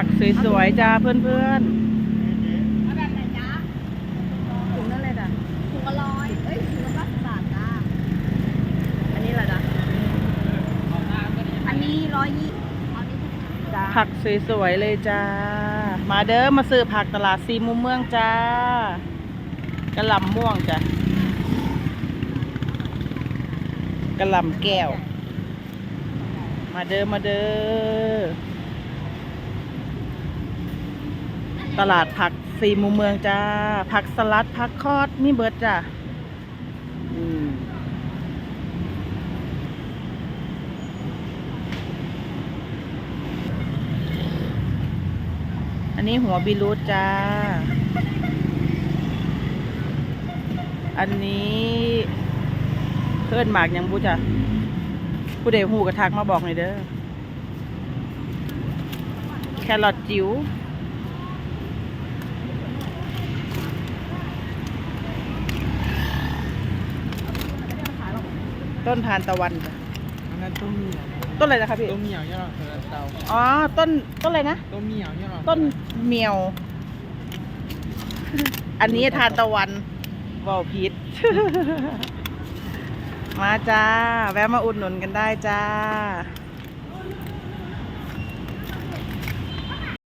ผักสวยๆจ้าเพื่อนเอาแบบไหนจ๊ะๆถุงนั่นเลยจ้ะถุงละร้อยเอ้ยถุงละเก้าสิบบาทจ้าอันนี้แหละจ้ะอันนี้ร้อยยี่เอานี้จ้าผักสวยๆเลยจ้า มาเด้อมาซื้อผักตลาดซีมุมเมืองจ้ากระหล่ำม่วงจ้ะกระหล่ำแก้ว มาเด้อมาเด้อ ตลาดผักซีมุมเมืองจ้า ผักสลัดผักคอดมีเบิดจ้ะอืมอันนี้หัวบิรูทจ้า อันนี้เพื่อนหมากยังบูจ้ะผู้ใดหูกระทักมาบอกหน่อยเด้อ แครอทจิ๋ว ต้นทานตะวันจ้ะอันนั้นต้มเหนียวต้นอะไรนะคะพี่ต้มเหนียวเนี่ยหรอเตาอ๋อต้นต้นอะไรนะต้มเหนียวเนี่ยหรอต้นเมียว อันนี้ทานตะวันวอลพีชมาจ้า แวะมาอุดหนุนกันได้จ้า